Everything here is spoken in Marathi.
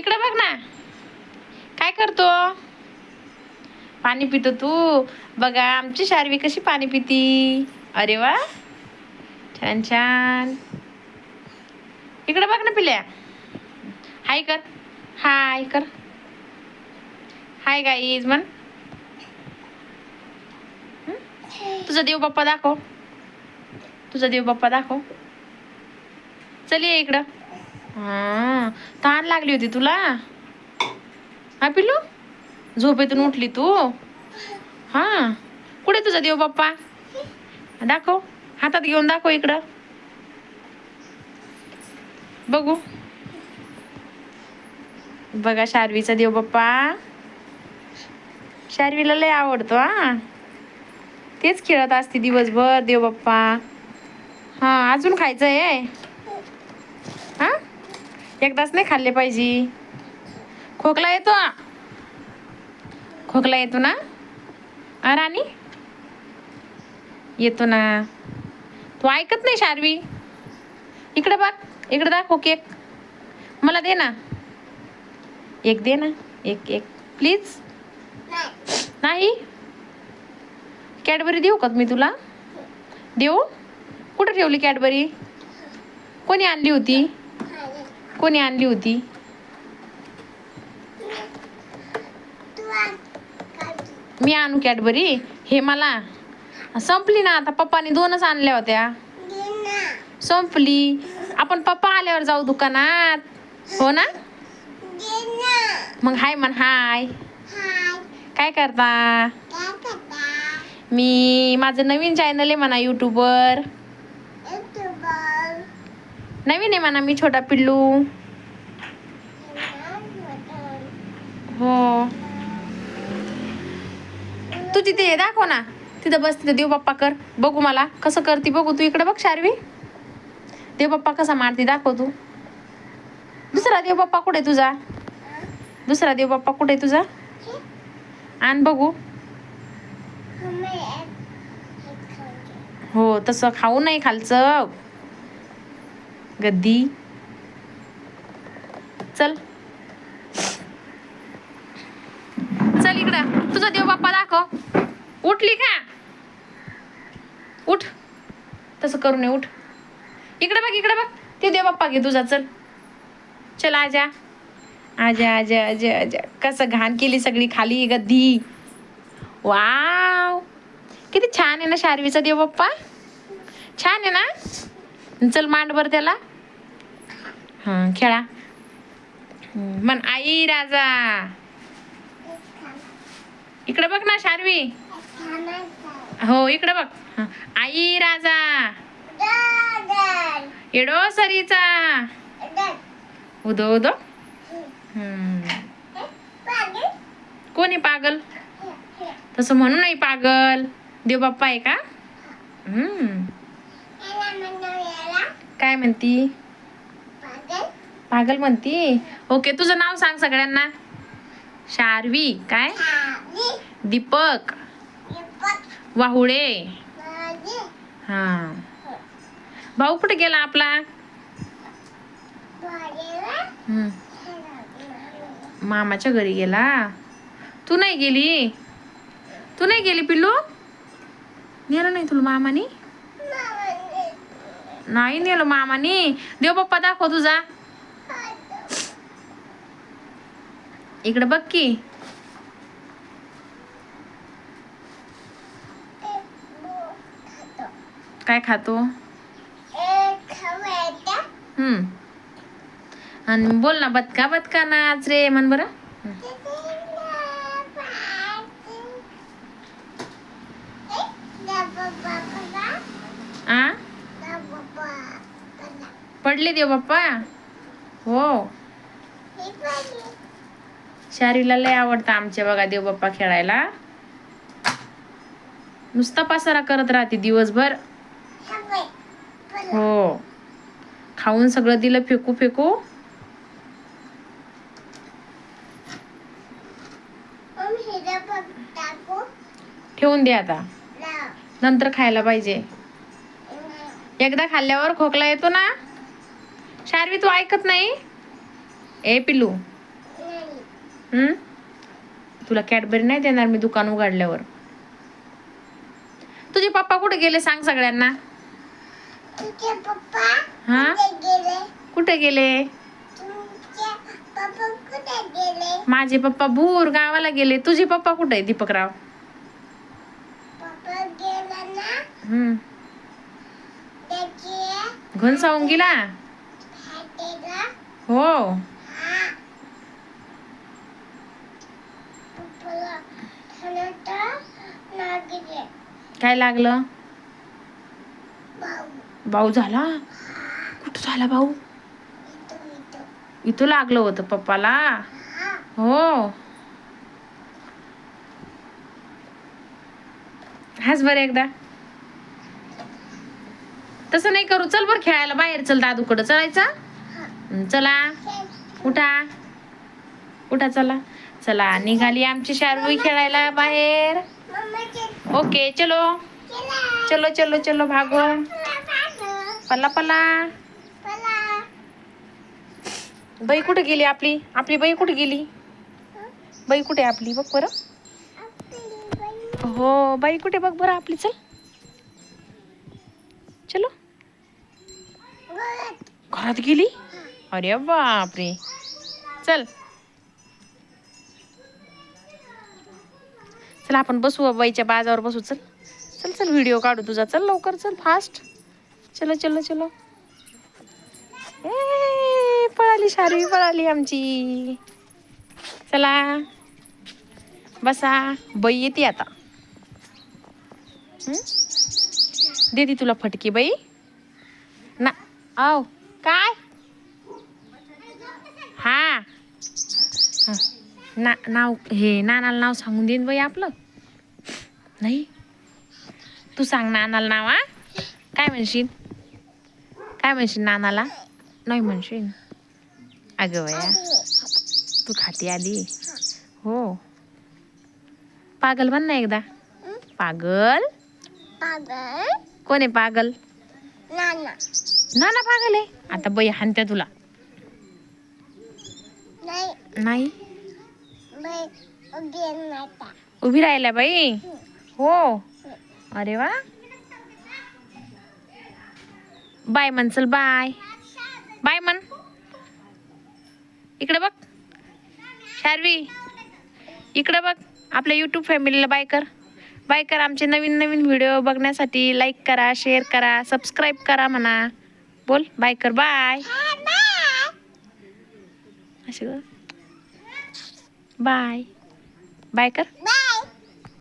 इकडे बघ ना. काय करतो? पाणी पितो तू. बघा आमची शारवी कशी पाणी पिती? अरे वा. छान छान. इकडे बघ ना पिल्या. हाय कर. हाय कर. हाय गाईज म्हण. तुझा देव बाप्पा दाखव. तुझा देव बाप्पा दाखव. चल ये इकडं. हा. तहान लागली होती तुला? हा पिल्लू? झोपेतून उठली तू? हा. कुठे तुझा देव बाप्पा? दाखव. हातात घेऊन दाखव इकडं. बघू. बघा शार्वीचा देव बाप्पा. शार्वीला लय आवडतो हा. तेच खेळत असते दिवसभर देव बाप्पा. हा अजून खायचं आहे एकदाच नाही खाल्ले पाहिजे. खोकला येतो? खोकला येतो ना? अ राणी? येतो ना. तू ऐकत नाही शार्वी? इकडे बघ इकडे दाखव केक. मला दे ना. एक दे ना एक एक. प्लीज नाही? कॅडबरी देऊ का मी तुला? देऊ? कुठं ठेवली कॅडबरी? कोणी आणली होती? कोणी आणली होती? मी आणू कॅडबरी. हे मला. संपली ना आता. पप्पाने दोनच आणल्या होत्या. संपली. आपण पप्पा आल्यावर जाऊ दुकानात. हो ना? मग हाय म्हण हाय. काय करता? मी माझं नवीन चॅनल आहे म्हणा यूट्यूबवर नवीन आहे म्हणा मी छोटा पिल्लू. हो. तू तिथे ये दाखव ना. तिथं बस तिथं देव बाप्पा कर. बघू मला कसं करते बघू. तू इकडे बघ शारवी. देव बाप्पा कसा मारते दाखव तू. दुसरा देव बाप्पा कुठे तुझा? दुसरा देव बाप्पा कुठे तुझा? आण बघू. हो तसं खाऊ नाही खालचं. गद्दी. चल. चल इकडं. तुझा देव बाप्पा दाखव. उठली का? उठ. तसं करू नये उठ. इकडे बघ इकडे बघ. ते देव बाप्पा घे तुझा चल. चल आजा. आजा आजा आजा आजा. कसं घाण केली सगळी खाली गद्दी. वाव. किती छान आहे ना शार्वीचा देव बाप्पा. छान आहे ना? चल मांड बर त्याला. हां खेळा. म्हण आई राजा. इकडे बघ ना शार्वी हो इकडे बघ. आई राजा. एडो सरीचा. उदो उदो. कोणी पागल? तसं म्हणू नाही पागल. देव बाप्पा आहे का? हम्म. काय म्हणती? पागल म्हणती. ओके तुझं नाव सांग सगळ्यांना. शार्वी काय? दीपक. वाहुळे. हा. भाऊ कुठे गेला आपला? हम्म. मामाच्या घरी गेला. तू नाही गेली? तू नाही गेली पिल्लू? नेलं नाही तुला मामानी. नाही नेलं मामानी. देव बाप्पा दाखव तुझा. इकडे बघ की. काय खातो? हम्म. आणि बोल ना बदका बदका नाच रे म्हण बरं. आ? पडले देव बाप्पा. हो. शारीला लय आवडतं आमच्या बघा देवबाप्पा खेळायला. नुसता पसारा करत राहते दिवसभर. हो. खाऊन सगळं दिलं फेकू फेकू. ठेवून दे आता. नंतर खायला पाहिजे. एकदा खाल्ल्यावर खोकला येतो ना? शार्वी तू ऐकत नाही? ए पिल्लू. हम्म तुला कॅडबरी नाही देणार मी दुकान उघडल्यावर? तुझे पप्पा कुठे गेले सांग सगळ्यांना? हा? कुठे गेले? माझे पप्पा भूर गावाला गेले. तुझे पप्पा कुठे आहे दीपकराव? घनसावून गेला? हो. काय लागलं? भाऊ. झाला? कुठं झाला भाऊ? इथं लागलं होतं पप्पाला? हा. हाच बरं एकदा. तसं नाही करू. चल बरं खेळायला. बाहेर चल दादूकडं. चलायचा? चला. उठा. उठा चला. चला निघाली आमची शारवी खेळायला बाहेर. ओके चलो. चलो चलो चलो भागो. पला पला. बाई कुठे गेली आपली? आपली बाई कुठे गेली? बाई कुठे आपली? बघ बरं. हो बाई कुठे बघ बरं आपली चल. चलो. घरात गेली? अरे बापरे. चल. चल आपण बसू बाईच्या बाजावर बसू. चल. चल चल व्हिडिओ काढू तुझा. चल लवकर चल फास्ट चलो चलो चलो. ए पळाली शारी पळाली आमची. चला. बसा. बाई येते आता. देते दे तुला फटकी बाई. ना. आव काय? हा. हा. ना नाव हे नानाला नाव सांगून देईन बाई आपलं. नाही. तू सांग नानाला नाव हा. काय म्हणशील? काय म्हणशील नानाला? नाही म्हणशील. अगं बया तू खाती आली. हो. पागल बन ना एकदा. पागल? पागल. कोण आहे पागल? नाना. पागल आहे. आता बाई हानत्या तुला. नाही. उभी राहिल्या बाई? हो. अरे वा. बाय म्हण चल बाय. बाय म्हण. इकडे बघ. शार्वी. इकडे बघ. आपल्या यूट्यूब फॅमिलीला बाय कर. बाय कर आमचे नवीन नवीन व्हिडिओ बघण्यासाठी. लाईक करा शेअर करा सबस्क्राईब करा म्हणा. बोल. बाय कर. बाय. असे बाय बाय कर